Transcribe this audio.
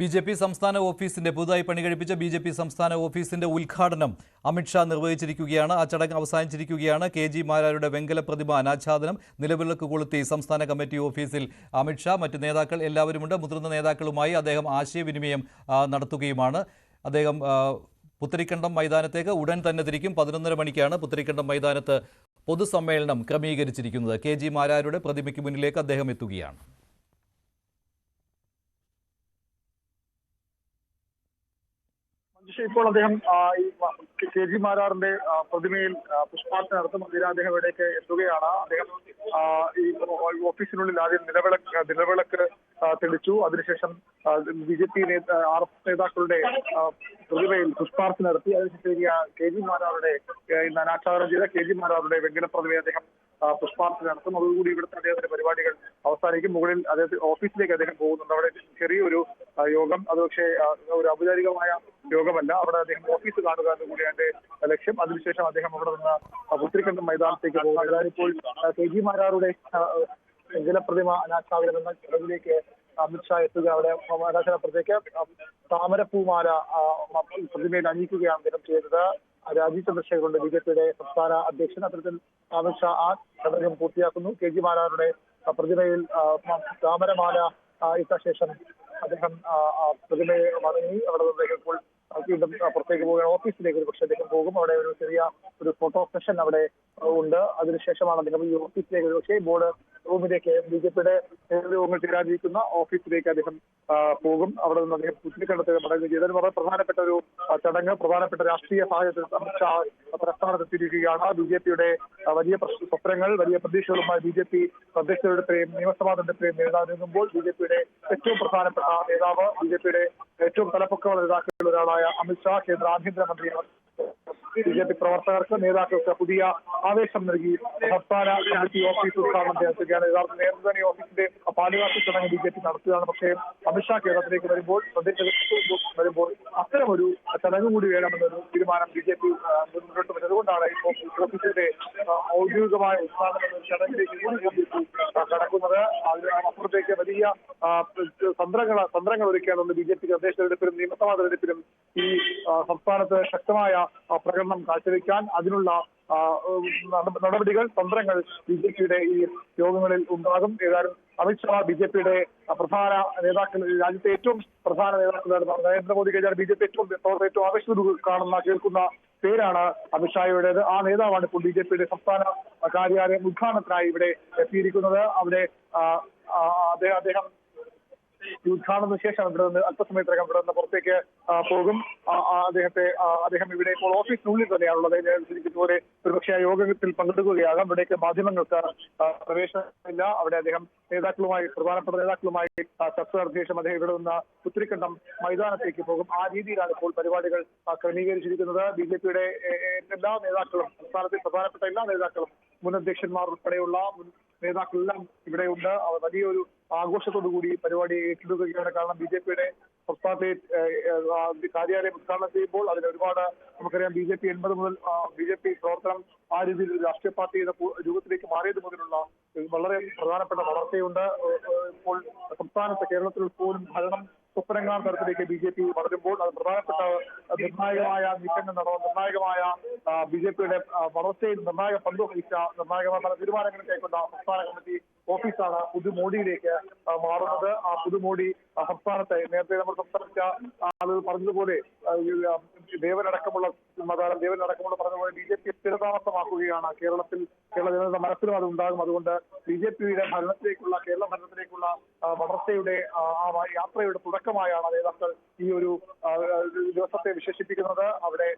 B J P സംസ്ഥാന ഓഫീസിന്റെ പുതുതായി പണികഴിപ്പിച്ച ബി ജെ പി സംസ്ഥാന ഓഫീസിന്റെ ഉദ്ഘാടനം അമിത്ഷാ നിർവഹിച്ചിരിക്കുകയാണ്. ആ ചടങ്ങ് അവസാനിച്ചിരിക്കുകയാണ്. കെ ജി മാരാരുടെ വെങ്കല പ്രതിമ അനാച്ഛാദനം നിലവിളക്ക് കൊളുത്തി സംസ്ഥാന കമ്മിറ്റി ഓഫീസിൽ അമിത്ഷാ മറ്റ് നേതാക്കൾ എല്ലാവരുമുണ്ട്. മുതിർന്ന നേതാക്കളുമായി അദ്ദേഹം ആശയവിനിമയം നടത്തുകയുമാണ്. അദ്ദേഹം പുത്തരിക്കണ്ടം മൈതാനത്തേക്ക് ഉടൻ തന്നെ തിരിക്കും. പതിനൊന്നര മണിക്കാണ് പുത്തരിക്കണ്ടം മൈതാനത്ത് പൊതുസമ്മേളനം ക്രമീകരിച്ചിരിക്കുന്നത്. കെ ജി മാരാരുടെ പ്രതിമയ്ക്ക് മുന്നിലേക്ക് അദ്ദേഹം എത്തുകയാണ്. ഇപ്പോൾ അദ്ദേഹം ഈ കെ ജി മാരാറിന്റെ പ്രതിമയിൽ പുഷ്പാർച്ചന നടത്തും അതിന് അദ്ദേഹം ഇവിടേക്ക് എത്തുകയാണ്. അദ്ദേഹം ഈ ഓഫീസിനുള്ളിൽ ആദ്യം നിലവിളക്ക് നിലവിളക്ക് തെളിച്ചു. അതിനുശേഷം B J P R S നേതാക്കളുടെ പ്രതിമയിൽ പുഷ്പാർച്ചന നടത്തി. അതിനുശേഷം കെ ജി മാരാറുടെ അനാച്ഛാദനം ചെയ്ത കെ ജി മാരാറുടെ വെങ്കല പ്രതിമയെ അദ്ദേഹം പുഷ്പാർച്ച നടത്തും. അതോടുകൂടി ഇവിടുത്തെ അദ്ദേഹത്തിന്റെ പരിപാടികൾ അവസാനിക്കും. മുകളിൽ അദ്ദേഹത്തിന്റെ ഓഫീസിലേക്ക് അദ്ദേഹം പോകുന്നുണ്ട്. അവിടെ ചെറിയൊരു യോഗം. അത് പക്ഷേ ഒരു ഔപചാരികമായ യോഗമല്ല അവിടെ അദ്ദേഹം ഓഫീസ് കാണുക എന്ന് കൂടി അതിന്റെ ലക്ഷ്യം. അതിനുശേഷം അദ്ദേഹം അവിടെ നിന്ന് പുത്രിക്കണ്ടം മൈതാനത്തേക്ക് പോകും ആ, കെ ജി മാരാറുടെ ജലപ്രതിമ അനാച്ഛാദനം എന്ന ചടങ്ങിലേക്ക് അമിത്ഷാ എത്തുക. അവിടെ അനാച്ഛാദനപ്പുറത്തേക്ക് താമരപ്പൂമാല പ്രതിമയിൽ അണിയിക്കുകയാണ് അദ്ദേഹം ചെയ്തത്. രാജീവ് ചന്ദ്രശേഖറുണ്ട് ബി ജെ പിയുടെ സംസ്ഥാന അധ്യക്ഷൻ. അത്തരത്തിൽ അമിത്ഷാ ആ ചടങ്ങും പൂർത്തിയാക്കുന്നു. കെ ജി മാരാറുടെ പ്രതിമയിൽ താമരമാല ഇട്ട ശേഷം അദ്ദേഹം പ്രതിമയെ മടങ്ങി അവിടെ നിന്ന് ഇപ്പോൾ വീണ്ടും പുറത്തേക്ക് പോവുകയാണ്. ഓഫീസിലേക്ക് ഒരു പക്ഷേ അദ്ദേഹം പോകും. അവിടെ ഒരു ചെറിയ ഒരു ഫോട്ടോ സെഷൻ അവിടെ ഉണ്ട്. അതിനുശേഷമാണ് അദ്ദേഹം ഈ ഓഫീസിലേക്ക് ഒരു പക്ഷേ ബോർഡ് റൂമിലേക്ക് ബി ജെ പിയുടെ റൂമിൽ ചേരാതിരിക്കുന്ന ഓഫീസിലേക്ക് അദ്ദേഹം പോകും. അവിടെ നിന്ന് അദ്ദേഹം കുറ്റിക്കണ്ടത്ത് മടങ്ങുകയും ചെയ്തു. അത് വളരെ പ്രധാനപ്പെട്ട ഒരു ചടങ്ങ് പ്രധാനപ്പെട്ട രാഷ്ട്രീയ സാഹചര്യത്തിൽ അമിത്ഷാ പ്രസ്ഥാനത്തെത്തിയിരിക്കുകയാണ് ബി ജെ പിയുടെ വലിയ സ്വപ്നങ്ങൾ വലിയ പ്രതീക്ഷകളുമായി ബി ജെ പി തദ്ദേശത്തെയും നിയമസഭാ തെരഞ്ഞെടുപ്പിനെയും നീങ്ങുമ്പോൾ ബി ജെ പിയുടെ ഏറ്റവും പ്രധാനപ്പെട്ട നേതാവ് ബി ജെ പിയുടെ ഏറ്റവും തലപ്പൊക്കമുള്ള നേതാക്കളിൽ ഒരാളായ അമിത്ഷാ കേന്ദ്ര ആഭ്യന്തരമന്ത്രി ബി ജെ പി പ്രവർത്തകർക്ക് നേതാക്കൾക്ക് പുതിയ ആവേശം നൽകി. സംസ്ഥാന കമ്മിറ്റി ഓഫീസ് ഉദ്ഘാടനം ചെയ്യുകയാണ്. യഥാർത്ഥ ഈ ഓഫീസിന്റെ പാലുകാത്തി ചടങ്ങ് ബി ജെ പി നടത്തുകയാണ്. പക്ഷേ അമിത്ഷാ കേരളത്തിലേക്ക് വരുമ്പോൾ വരുമ്പോൾ അത്തരമൊരു ചടങ്ങ് കൂടി വേണമെന്നൊരു തീരുമാനം ബി ജെ പി മുന്നോട്ട് അതുകൊണ്ടാണ് ഈ ഓഫീസിന്റെ ഔദ്യോഗികമായ ഉദ്ഘാടനം ചടങ്ങിലേക്ക് കൂടി കടക്കുന്നത് അതിനപ്പുറത്തേക്ക് വലിയ തന്ത്രങ്ങൾ തന്ത്രങ്ങൾ ഒരുക്കുകയാണെന്ന് ബി ജെ പി തദ്ദേശ തെരഞ്ഞെടുപ്പിലും നിയമസഭാ തെരഞ്ഞെടുപ്പിലും ഈ സംസ്ഥാനത്ത് ശക്തമായ പ്രകടനം കാഴ്ചവെക്കാൻ അതിനുള്ള നടപടികൾ തന്ത്രങ്ങൾ ബി ജെ പിയുടെ ഈ യോഗങ്ങളിൽ ഉണ്ടാകും. ഏതായാലും അമിത്ഷാ ബി ജെ പിയുടെ പ്രധാന നേതാക്കൾ രാജ്യത്തെ ഏറ്റവും പ്രധാന നേതാക്കളാണ്. നരേന്ദ്രമോദി കഴിഞ്ഞാൽ ബി ജെ പി ഏറ്റവും ഏറ്റവും ആവേശത്തോട് കാണുന്ന കേൾക്കുന്ന പേരാണ് അമിത്ഷായുടേത് ആ നേതാവാണ് ഇപ്പോൾ ബി ജെ പിയുടെ സംസ്ഥാന കാര്യാലയം ഉദ്ഘാടനത്തിനായി ഇവിടെ എത്തിയിരിക്കുന്നത്. അവിടെ അദ്ദേഹം ഈ ഉദ്ഘാടനത്തിന് ശേഷം ഇവിടെ നിന്ന് അല്പസമയത്തിനകം ഇവിടെ നിന്ന് പുറത്തേക്ക് പോകും. അദ്ദേഹത്തെ അദ്ദേഹം ഇവിടെ ഇപ്പോൾ ഓഫീസിനുള്ളിൽ തന്നെയാണുള്ളത്. സൂചിപ്പിച്ചതുപോലെ ഒരുപക്ഷെ യോഗത്തിൽ പങ്കെടുക്കുകയാകാം. ഇവിടേക്ക് മാധ്യമങ്ങൾക്ക് പ്രവേശനമില്ല. അവിടെ അദ്ദേഹം നേതാക്കളുമായി പ്രധാനപ്പെട്ട നേതാക്കളുമായി ചർച്ച നടത്തിയ ശേഷം അദ്ദേഹം ഇവിടെ നിന്ന് പുത്തിരിക്കണ്ടം മൈതാനത്തേക്ക് പോകും. ആ രീതിയിലാണ് ഇപ്പോൾ പരിപാടികൾ ക്രമീകരിച്ചിരിക്കുന്നത്. ബി ജെ പിയുടെ എല്ലാ നേതാക്കളും സംസ്ഥാനത്തെ പ്രധാനപ്പെട്ട എല്ലാ നേതാക്കളും മുൻ അധ്യക്ഷന്മാർ ഉൾപ്പെടെയുള്ള മുൻ നേതാക്കളെല്ലാം ഇവിടെയുണ്ട് വലിയൊരു ആഘോഷത്തോടു കൂടി പരിപാടി ഏറ്റെടുക്കുകയാണ്. കാരണം ബി ജെ പിയുടെ ആ, കാര്യാലയം ഉദ്ഘാടനം ചെയ്യുമ്പോൾ അതിന് ഒരുപാട് നമുക്കറിയാം ബി ജെ പി എൺപത് മുതൽ ബി ജെ പി പ്രവർത്തനം ആ രീതിയിൽ ഒരു രാഷ്ട്രീയ പാർട്ടി എന്ന രൂപത്തിലേക്ക് മാറിയത് മുതലുള്ള വളരെ പ്രധാനപ്പെട്ട വളർച്ചയുണ്ട്. ഇപ്പോൾ സംസ്ഥാനത്ത് കേരളത്തിൽ പോലും ഭരണം സ്വപ്നം കാണുന്ന തരത്തിലേക്ക് ബി ജെ പി വളരുമ്പോൾ അത് പ്രധാനപ്പെട്ട നിർണായകമായ നീക്കങ്ങൾ നടന്ന നിർണായകമായ ബി ജെ പിയുടെ വളർച്ചയിൽ നിർണായക പങ്ക് വഹിച്ച നിർണായകമായ പല തീരുമാനങ്ങൾ കൈക്കൊണ്ട സംസ്ഥാന കമ്മിറ്റി ഓഫീസാണ് പുതുമോടിയിലേക്ക് മാറുന്നത്. ആ പുതുമോടി സംസ്ഥാനത്തെ നേരത്തെ നമ്മൾ സംസാരിച്ച ആളുകൾ പറഞ്ഞതുപോലെ ദേവനടക്കമുള്ള മതാരം ദേവനടക്കമുള്ള പറഞ്ഞതുപോലെ ബി ജെ പി സ്ഥിരതാമസമാക്കുകയാണ്. കേരളത്തിൽ കേരള ജനത മനസ്സിലും അത് ഉണ്ടാകും. അതുകൊണ്ട് ബി ജെ പിയുടെ ഭരണത്തിലേക്കുള്ള കേരള ഭരണത്തിലേക്കുള്ള വളർച്ചയുടെ യാത്രയുടെ തുടക്കമായാണ് നേതാക്കൾ ഈ ഒരു ദിവസത്തെ വിശേഷിപ്പിക്കുന്നത്. അവിടെ